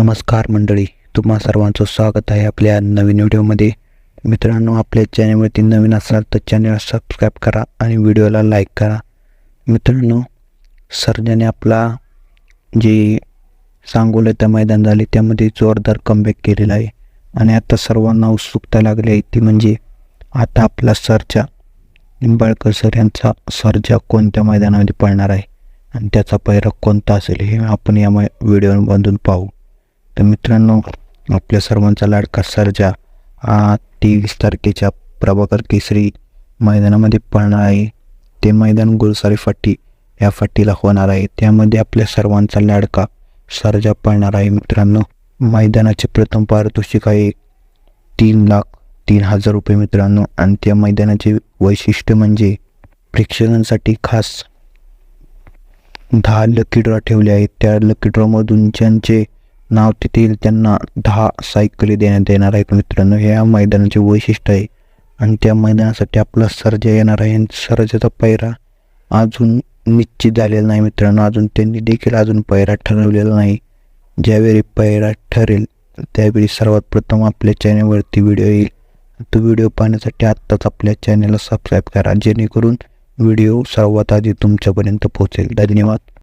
नमस्कार मंडळी तुम्हा सर्वांचं स्वागत आहे आपल्या नवीन व्हिडिओमध्ये. मित्रांनो आपल्या चॅनलवरती नवीन असाल तर चॅनल सबस्क्राईब करा आणि व्हिडिओला लाईक करा. मित्रांनो सर्जाने आपला जे सांगोल्याचं मैदान झाले त्यामध्ये जोरदार कमबॅक केलेला आहे. आणि आता सर्वांना उत्सुकता लागली आहे ती म्हणजे आता आपला सरजा निंबाळकर सर यांचा सर्जा कोणत्या मैदानामध्ये पळणार आहे? आणि त्याचा पैरा कोणता असेल हे आपण या मै व्हिडिओमधून पाहू. तर मित्रांनो आपल्या सर्वांचा लाडका सर्जा तेवीस तारखेच्या प्रभाकर केसरी मैदानामध्ये पळणार आहे. ते मैदान गुलसारी फाटी या फाटीला होणार आहे. त्यामध्ये आपल्या सर्वांचा लाडका सर्जा पळणार आहे मित्रांनो. मैदानाचे प्रथम पारितोषिक आहे तीन लाख तीन हजार रुपये मित्रांनो. आणि त्या मैदानाचे वैशिष्ट्य म्हणजे प्रेक्षकांसाठी खास दहा लकी ड्रॉ ठेवले आहेत. त्या लकी ड्रॉमधून ज्यांचे नाव तिथील त्यांना दहा सायकली देण्यात येणार आहेत मित्रांनो. हे या मैदानाचे वैशिष्ट्य आहे. आणि त्या मैदानासाठी आपला सर्जा येणार आहे. सर्जचा सर्जाचा पैरा अजून निश्चित झालेला नाही मित्रांनो. अजून त्यांनी देखील अजून पैरा ठरवलेला नाही. ज्यावेळी पैरा ठरेल त्यावेळी सर्वात प्रथम आपल्या चॅनलवरती व्हिडिओ येईल. तो व्हिडिओ पाहण्यासाठी आत्ताच आपल्या चॅनलला सबस्क्राईब करा. जेणेकरून व्हिडिओ सर्वात आधी तुमच्यापर्यंत पोहोचेल. धन्यवाद.